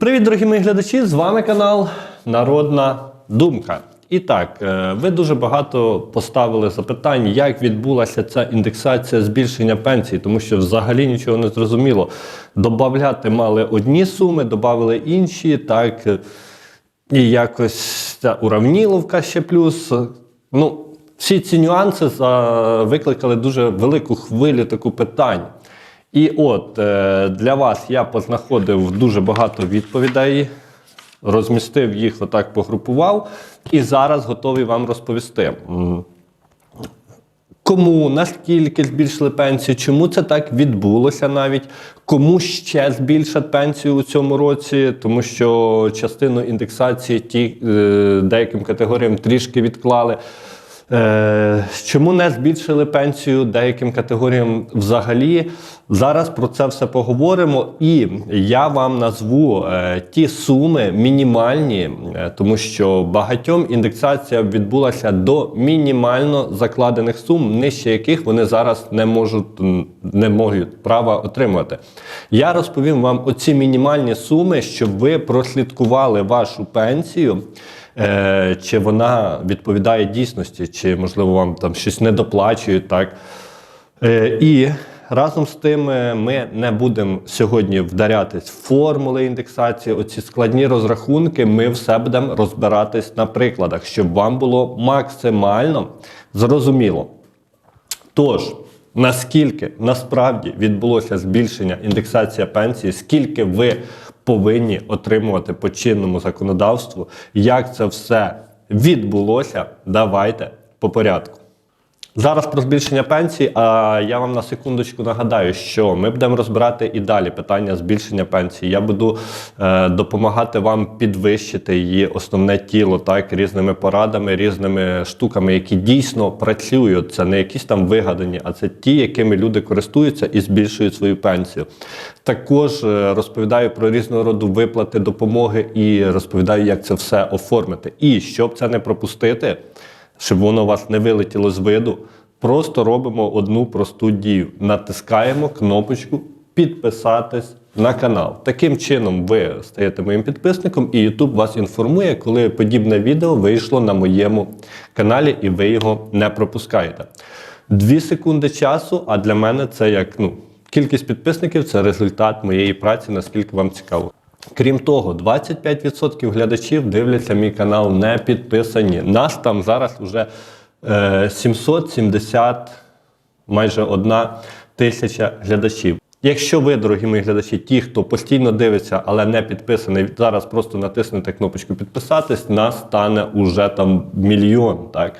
Привіт, дорогі мої глядачі! З вами канал Народна Думка. І так, е, ви дуже багато поставили запитань, як відбулася ця індексація збільшення пенсій, тому що взагалі нічого не зрозуміло. Добавляти мали одні суми, додали інші, так е, і якось ця уравніловка ще плюс. Ну, всі ці нюанси викликали дуже велику хвилю таку питань. І от е, для вас я познаходив дуже багато відповідей, розмістив їх, отак погрупував, і зараз готовий вам розповісти. Кому, наскільки збільшили пенсію, чому це так відбулося навіть, кому ще збільшать пенсію у цьому році, тому що частину індексації ті, е, деяким категоріям трішки відклали. Е, чому не збільшили пенсію деяким категоріям взагалі? Зараз про це все поговоримо, і я вам назву е, ті суми мінімальні, е, тому що багатьом індексація відбулася до мінімально закладених сум, нижче яких вони зараз не можуть не можуть права отримувати. Я розповім вам оці мінімальні суми, щоб ви прослідкували вашу пенсію. Е, чи вона відповідає дійсності, чи можливо вам там щось не доплачують, так. І разом з тим е, ми не будемо сьогодні вдарятись в формули індексації, оці складні розрахунки. Ми все будемо розбиратись на прикладах, щоб вам було максимально зрозуміло. Тож, наскільки насправді відбулося збільшення індексація пенсії, скільки ви повинні отримувати по чинному законодавству, як це все відбулося, давайте по порядку. Зараз про збільшення пенсії, а я вам на секундочку нагадаю, що ми будемо розбирати і далі питання збільшення пенсії. Я буду е, допомагати вам підвищити її основне тіло так різними порадами, різними штуками, які дійсно працюють. Це не якісь там вигадані, а це ті, якими люди користуються і збільшують свою пенсію. Також е, розповідаю про різного роду виплати допомоги і розповідаю, як це все оформити. І щоб це не пропустити щоб воно у вас не вилетіло з виду, просто робимо одну просту дію. Натискаємо кнопочку підписатись на канал. Таким чином ви стаєте моїм підписником, і YouTube вас інформує, коли подібне відео вийшло на моєму каналі, і ви його не пропускаєте. Дві секунди часу, а для мене це як ну, кількість підписників це результат моєї праці, наскільки вам цікаво. Крім того, 25% глядачів дивляться мій канал не підписані. Нас там зараз вже е, 770, майже одна тисяча глядачів. Якщо ви, дорогі мої глядачі, ті, хто постійно дивиться, але не підписаний, зараз просто натиснете кнопочку підписатись, нас стане уже там мільйон. Так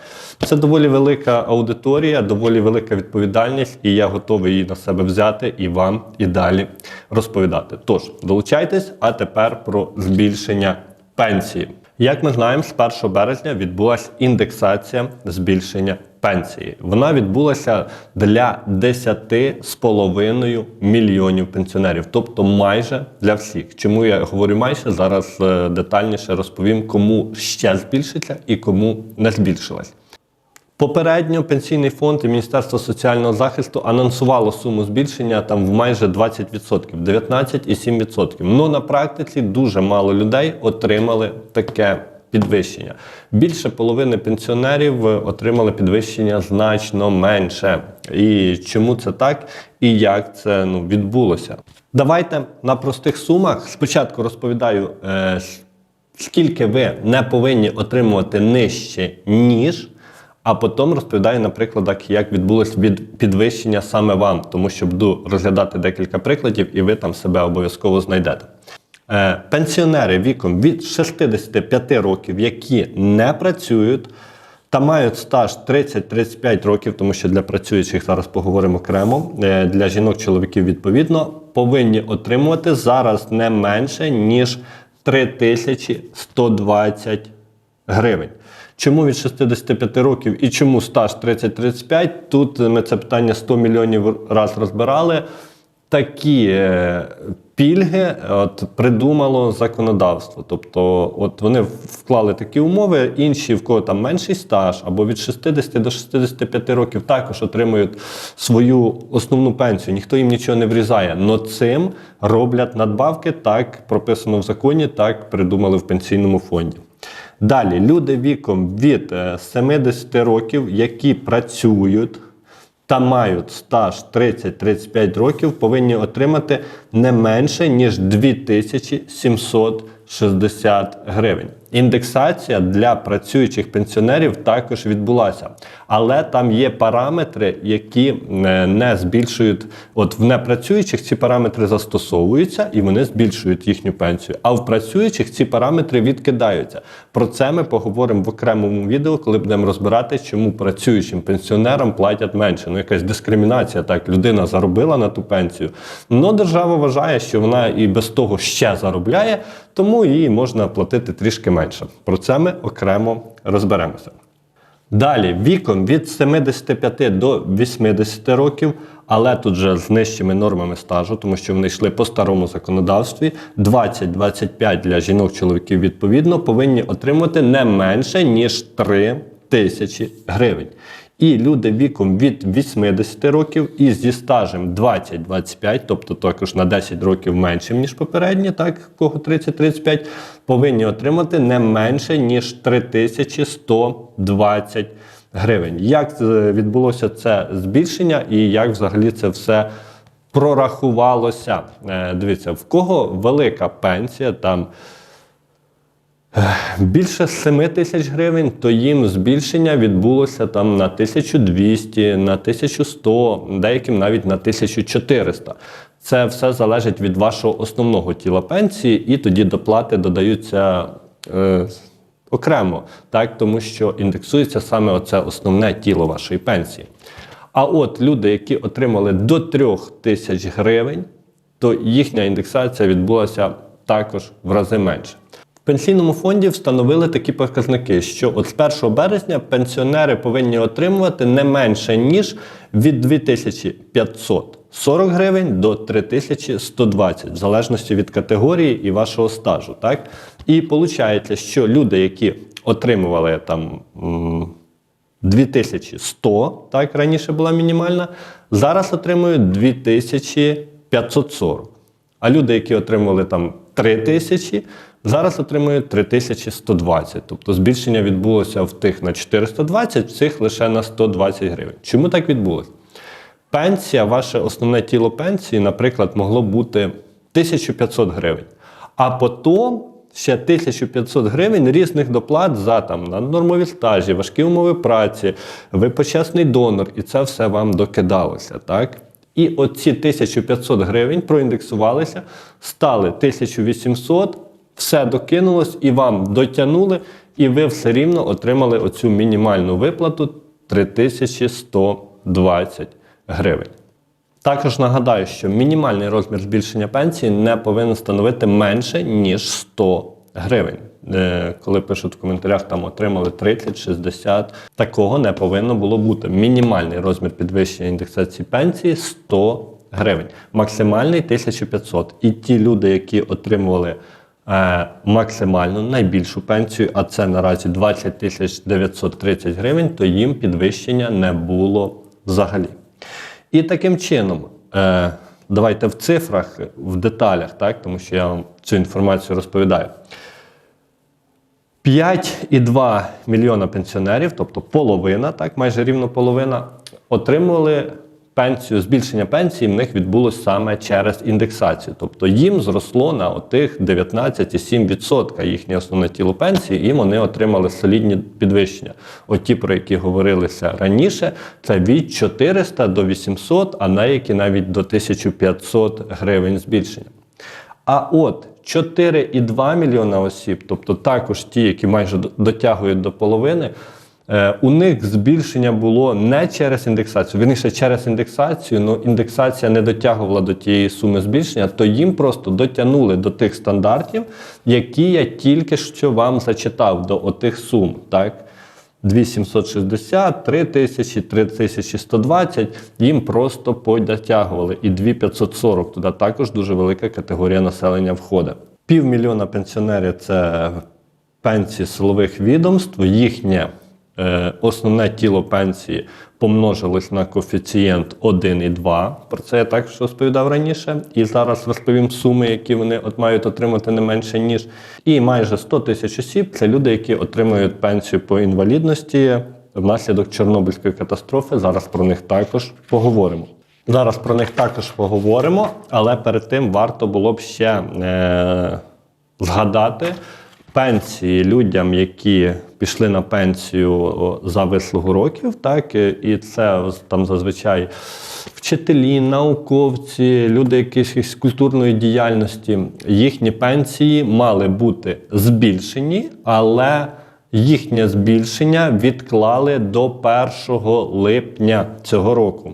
це доволі велика аудиторія, доволі велика відповідальність, і я готовий її на себе взяти і вам і далі розповідати. Тож долучайтесь, а тепер про збільшення пенсії. Як ми знаємо, з 1 березня відбулася індексація збільшення пенсії. Вона відбулася для 10,5 мільйонів пенсіонерів, тобто майже для всіх. Чому я говорю майже зараз е, детальніше розповім, кому ще збільшиться і кому не збільшилась. Попередньо пенсійний фонд і Міністерство соціального захисту анонсувало суму збільшення там в майже 20%, 19,7%. Ну на практиці дуже мало людей отримали таке підвищення. Більше половини пенсіонерів е, отримали підвищення значно менше. І чому це так і як це ну, відбулося? Давайте на простих сумах спочатку розповідаю. Е, скільки ви не повинні отримувати нижче, ніж, а потім розповідаю на прикладах, як відбулось від підвищення саме вам, тому що буду розглядати декілька прикладів, і ви там себе обов'язково знайдете. Е, Пенсіонери віком від 65 років, які не працюють та мають стаж 30-35 років, тому що для працюючих зараз поговоримо окремо, е, для жінок-чоловіків відповідно, повинні отримувати зараз не менше, ніж 3120 гривень. Чому від 65 років і чому стаж 30-35? Тут ми це питання 100 мільйонів раз розбирали. Такі е, пільги от, придумало законодавство. Тобто, от вони вклали такі умови, інші, в кого там менший стаж, або від 60 до 65 років також отримують свою основну пенсію. Ніхто їм нічого не врізає. Но цим роблять надбавки, так прописано в законі, так придумали в пенсійному фонді. Далі, люди віком від е, 70 років, які працюють та мають стаж 30-35 років, повинні отримати не менше, ніж 2760 гривень. Індексація для працюючих пенсіонерів також відбулася, але там є параметри, які е, не збільшують. От в непрацюючих ці параметри застосовуються і вони збільшують їхню пенсію. А в працюючих ці параметри відкидаються. Про це ми поговоримо в окремому відео, коли будемо розбирати, чому працюючим пенсіонерам платять менше. Ну, якась дискримінація. Так, людина заробила на ту пенсію. але держава вважає, що вона і без того ще заробляє, тому їй можна платити трішки менше. Про це ми окремо розберемося. Далі, віком від 75 до 80 років, але тут же з нижчими нормами стажу, тому що вони йшли по старому законодавстві. 20-25 для жінок, чоловіків відповідно повинні отримати не менше ніж 3 тисячі гривень. І люди віком від 80 років і зі стажем 20-25, тобто також на 10 років меншим, ніж попередні, так, кого 30-35, повинні отримати не менше, ніж 3120 гривень. Як е, відбулося це збільшення і як взагалі це все прорахувалося? Е, Дивіться, в кого велика пенсія, там більше 7 тисяч гривень, то їм збільшення відбулося там на 1200, на 1100, деяким навіть на 1400. Це все залежить від вашого основного тіла пенсії, і тоді доплати додаються е, окремо, так, тому що індексується саме оце основне тіло вашої пенсії. А от люди, які отримали до 3 тисяч гривень, то їхня індексація відбулася також в рази менше. В пенсійному фонді встановили такі показники, що от з 1 березня пенсіонери повинні отримувати не менше ніж від 2540 гривень до 3120, в залежності від категорії і вашого стажу. Так? І виходить, що люди, які отримували там. 2100, так раніше була мінімальна, зараз отримують 2540. А люди, які отримували там 3000, зараз отримують 3120. Тобто збільшення відбулося в тих на 420, в цих лише на 120 гривень. Чому так відбулося? Пенсія, ваше основне тіло пенсії, наприклад, могло бути 1500 гривень. А потім ще 1500 гривень різних доплат за там нормові стажі, важкі умови праці, ви почесний донор, і це все вам докидалося. так? І оці 1500 гривень проіндексувалися, стали 1800, все докинулось і вам дотягнули, і ви все рівно отримали оцю мінімальну виплату 3120 гривень. Також нагадаю, що мінімальний розмір збільшення пенсії не повинен становити менше, ніж 100 гривень. Е, Коли пишуть в коментарях, там отримали 30, 60, такого не повинно було бути. Мінімальний розмір підвищення індексації пенсії 100 гривень, максимальний 1500. І ті люди, які отримували максимальну найбільшу пенсію, а це наразі 20 тисяч 930 гривень, то їм підвищення не було взагалі. І таким чином, е, давайте в цифрах, в деталях, так, тому що я вам цю інформацію розповідаю. 5,2 мільйона пенсіонерів, тобто половина, так, майже рівно половина, отримували пенсію, збільшення пенсії в них відбулося саме через індексацію. Тобто їм зросло на отих 19,7% їхнє основне тіло пенсії, і вони отримали солідні підвищення. От ті, про які говорилися раніше, це від 400 до 800, а деякі навіть до 1500 гривень збільшення. А от 4,2 мільйона осіб, тобто також ті, які майже до- дотягують до половини, у них збільшення було не через індексацію, вірніше через індексацію, але індексація не дотягувала до тієї суми збільшення, то їм просто дотягнули до тих стандартів, які я тільки що вам зачитав, до отих сум. Так? 2760, 3000, 3120, їм просто подотягували. І 2540 туди також дуже велика категорія населення входить. Півмільйона пенсіонерів це пенсії силових відомств, їхнє е, основне тіло пенсії помножилось на коефіцієнт 1 і 2. Про це я також розповідав раніше. І зараз розповім суми, які вони от мають отримати не менше ніж. І майже 100 тисяч осіб це люди, які отримують пенсію по інвалідності внаслідок Чорнобильської катастрофи. Зараз про них також поговоримо. Зараз про них також поговоримо, але перед тим варто було б ще е, згадати пенсії людям, які пішли на пенсію за вислугу років, так і це там зазвичай вчителі, науковці, люди якоїсь культурної діяльності. Їхні пенсії мали бути збільшені, але їхнє збільшення відклали до 1 липня цього року.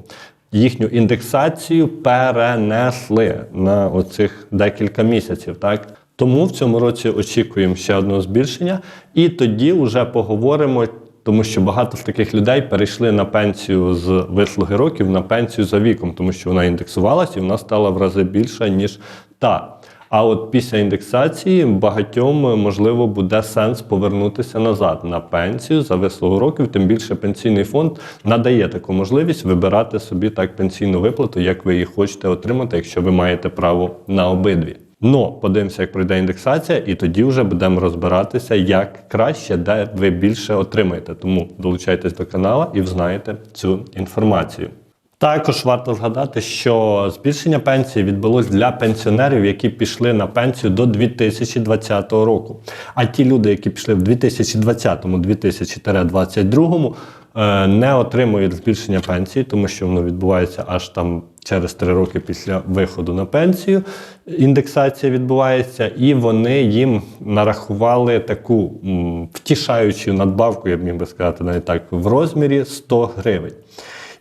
Їхню індексацію перенесли на оцих декілька місяців. Так тому в цьому році очікуємо ще одного збільшення, і тоді вже поговоримо. Тому що багато таких людей перейшли на пенсію з вислуги років на пенсію за віком, тому що вона індексувалася і вона стала в рази більша, ніж та. А от після індексації багатьом можливо буде сенс повернутися назад на пенсію за вислугу років. Тим більше пенсійний фонд надає таку можливість вибирати собі так пенсійну виплату, як ви її хочете отримати, якщо ви маєте право на обидві. Ну, подивимося, як пройде індексація, і тоді вже будемо розбиратися, як краще, де ви більше отримаєте. Тому долучайтесь до каналу і взнаєте цю інформацію. Також варто згадати, що збільшення пенсії відбулось для пенсіонерів, які пішли на пенсію до 2020 року. А ті люди, які пішли в 2020-2022, е, не отримують збільшення пенсії, тому що воно відбувається аж там через три роки після виходу на пенсію. Індексація відбувається, і вони їм нарахували таку втішаючу надбавку, я б міг би сказати, навіть так, в розмірі 100 гривень.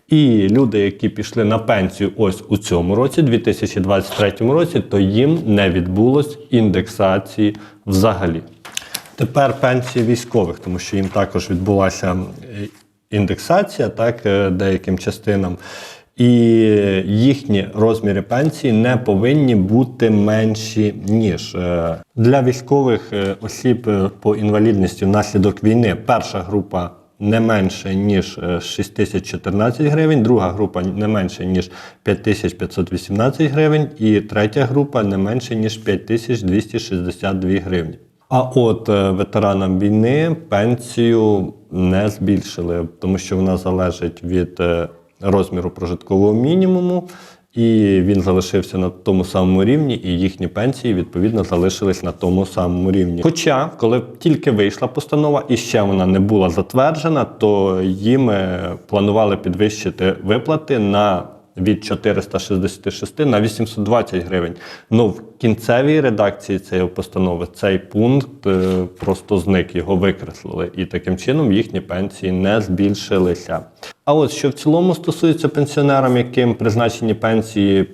І люди, які пішли на пенсію ось у цьому році, 2023 році, то їм не відбулось індексації взагалі. Тепер пенсії військових, тому що їм також відбулася е, індексація, так, е, деяким частинам. І їхні розміри пенсії не повинні бути менші ніж Е, для військових е, осіб по інвалідності внаслідок війни. Перша група не менше ніж е, 6014 гривень, друга група не менше ніж 5518 гривень, і третя група не менше ніж 5262 гривні. А от ветеранам війни пенсію не збільшили, тому що вона залежить від е, розміру прожиткового мінімуму, і він залишився на тому самому рівні, і їхні пенсії відповідно залишились на тому самому рівні. Хоча, коли тільки вийшла постанова і ще вона не була затверджена, то їм е, планували підвищити виплати на від 466 на 820 гривень. Ну в кінцевій редакції цієї постанови цей пункт е, просто зник, його викреслили, і таким чином їхні пенсії не збільшилися. А от що в цілому стосується пенсіонерам, яким призначені пенсії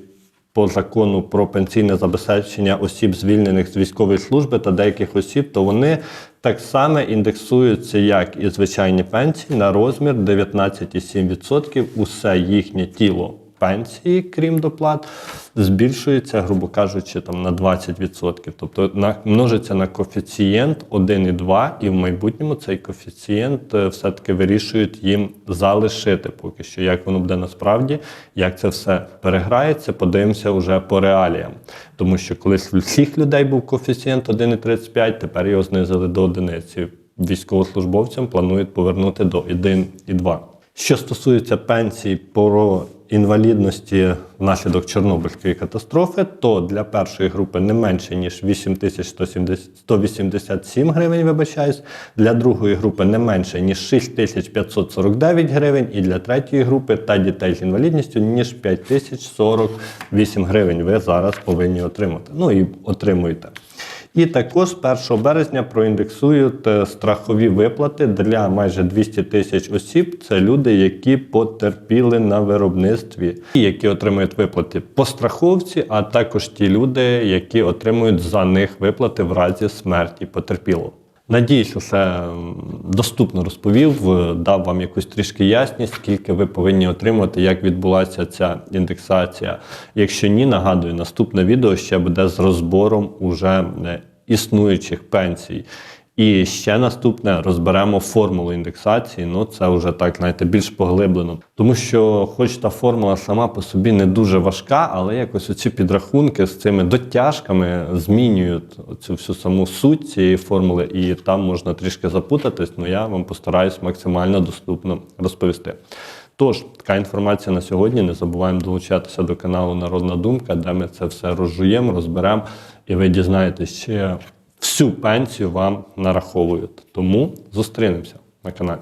по закону про пенсійне забезпечення осіб, звільнених з військової служби та деяких осіб, то вони так само індексуються, як і звичайні пенсії, на розмір 19,7%. Усе їхнє тіло пенсії, крім доплат, збільшується, грубо кажучи, там на 20%. Тобто на, множиться на коефіцієнт 1,2, і в майбутньому цей коефіцієнт е, все-таки вирішують їм залишити поки що. Як воно буде насправді, як це все переграється, подивимося вже по реаліям. Тому що колись в всіх людей був коефіцієнт 1,35, тепер його знизили до одиниці. Військовослужбовцям планують повернути до 1,2. Що стосується пенсій по інвалідності внаслідок Чорнобильської катастрофи, то для першої групи не менше ніж 8187 гривень, вибачаюсь, для другої групи не менше ніж 6549 гривень, і для третьої групи та дітей з інвалідністю ніж 5048 гривень. Ви зараз повинні отримати. Ну і отримуєте. І також з 1 березня проіндексують е, страхові виплати для майже 200 тисяч осіб. Це люди, які потерпіли на виробництві, які отримують виплати по страховці, а також ті люди, які отримують за них виплати в разі смерті потерпілого. Надіюсь, усе доступно розповів, е, дав вам якусь трішки ясність, скільки ви повинні отримати, як відбулася ця індексація. Якщо ні, нагадую, наступне відео ще буде з розбором уже е, існуючих пенсій. І ще наступне розберемо формулу індексації. Ну це вже так, знаєте, більш поглиблено. Тому що, хоч та формула сама по собі не дуже важка, але якось оці підрахунки з цими дотяжками змінюють цю всю саму суть цієї формули, і там можна трішки запутатись. Ну я вам постараюсь максимально доступно розповісти. Тож, така інформація на сьогодні. Не забуваємо долучатися до каналу Народна Думка, де ми це все розжуємо, розберемо, і ви дізнаєтесь, чи всю пенсію вам нараховують. Тому зустрінемося на каналі.